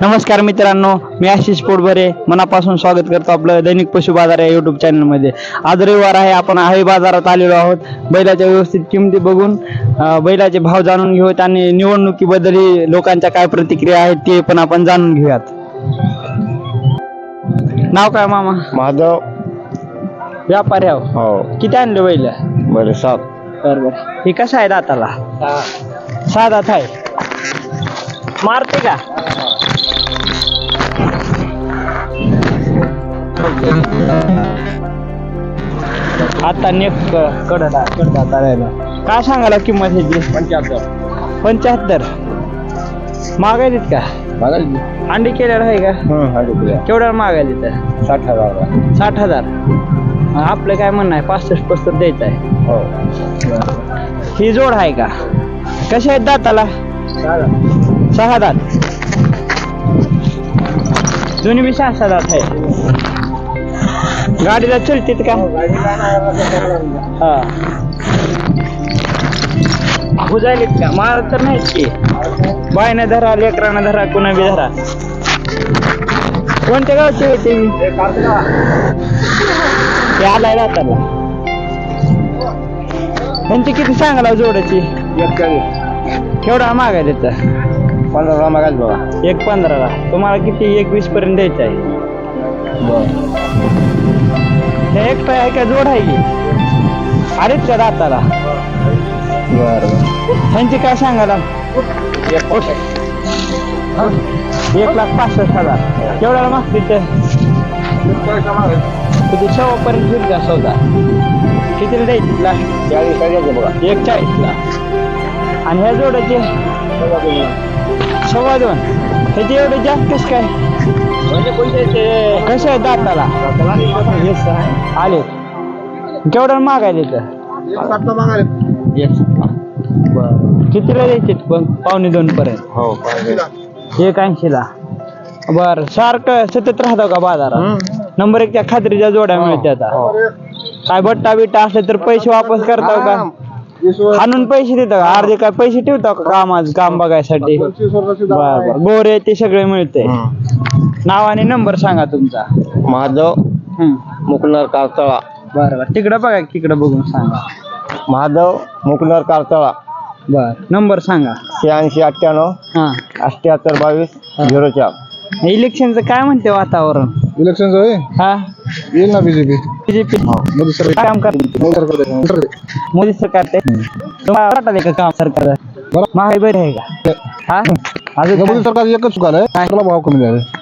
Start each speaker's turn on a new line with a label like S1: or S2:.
S1: नमस्कार मित्रांनो मी आशिष पोटभरे. मनापासून स्वागत करतो आपलं दैनिक पशु बाजार या युट्यूब चॅनलमध्ये आज रविवार आहे आपण हवे बाजारात आलेलो आहोत. बैलाच्या व्यवस्थित किमती बघून बैलाचे भाव जाणून घेऊयात आणि निवडणुकीबद्दल लोकांच्या काय प्रतिक्रिया आहेत ते पण आपण जाणून घेऊयात. नाव काय मामा?
S2: माधव.
S1: व्यापारी आहो.
S2: हो.
S1: किती आणले बैल?
S2: बरे सात.
S1: बरोबर हे कसं आहे दाताला? सहा दात आहे. मारते का? आता नेक कडा कडा तारायला काय सांगायला किंमत ह्याची?
S2: पंच्याहत्तर.
S1: पंच्याहत्तर मागायलीत का? अंडी केलेलं आहे का? केवढ्याला मागायली तर
S2: साठ हजार.
S1: साठ हजार आपलं काय म्हणणं आहे? पासष्ट पस्तर द्यायचं आहे.
S2: हो.
S1: ही जोड आहे का? कशा आहेत दाताला? सहा दात जुनी बी सहा सहा दात आहे. गाडीला चलतीत का? हा. बुजायलीत का? मार तर नाहीत की. बायनं धरा लेकरानं धरा कुणा बी धरा. कोणत्या गावचे होते मी ते आलाय दाताला त्यांची किती सांगायला जोडाची एवढा मागायला तर
S2: पंधरा मागायला बघा
S1: एक पंधराला. तुम्हाला किती? एक वीस पर्यंत द्यायचं आहे. हे एकटा आहे का? जोड आहे की? अरेच का दाताला?
S2: बर
S1: ह्यांची काय सांगायला? एक लाख पासष्ट हजार. केवढ्याला मागते तर किती? सव्वा पर्यंत होईल का? सौदा कितीला द्यायची? लाख.
S2: चाळीस बघा.
S1: एक चाळीसला. आणि ह्या जोडाचे सव्वा दोन ह्याचे एवढे जास्त कसं काय कसे आहे दाताला? आले. केवढ्या मागायले तर कितीला द्यायचे? पण पावणे दोन पर्यंत.
S2: हो
S1: एक ऐंशीला. बर सारखं सतत राहतो का बाजारात? नंबर एक त्या खात्रीच्या जोड्या मिळते आता. काय बट्टा बिट्टा असले तर पैसे वापस करताव का? आणून पैसे देतो का? अर्धे काय पैसे ठेवतो का कामाच काम बघायसाठी? बर बर. गोरे ते सगळे मिळते नाव आणि नंबर सांगा तुमचा.
S2: माधव. मुकनर कारतळा
S1: बरं बरं. तिकडं बघा तिकडं बघून सांगा.
S2: माधव मुकनर कारतळा
S1: बर. नंबर सांगा.
S2: शहाऐंशी अठ्ठ्याण्णव
S1: हा.
S2: अठ्ठ्याहत्तर बावीस झिरो चार.
S1: इलेक्शनचं काय म्हणते वातावरण?
S2: इलेक्शन होय?
S1: हा.
S2: येईल ना बीजेपी
S1: बीजेपी
S2: मोदी सर
S1: काम करते? मोदी सरकार ते? तुम्हाला वाटत का काम सरकार महागाई बरी आहे का? हा? अजून
S2: मोदी सरकार एकच चुकाल आहे? भाव कमी झाले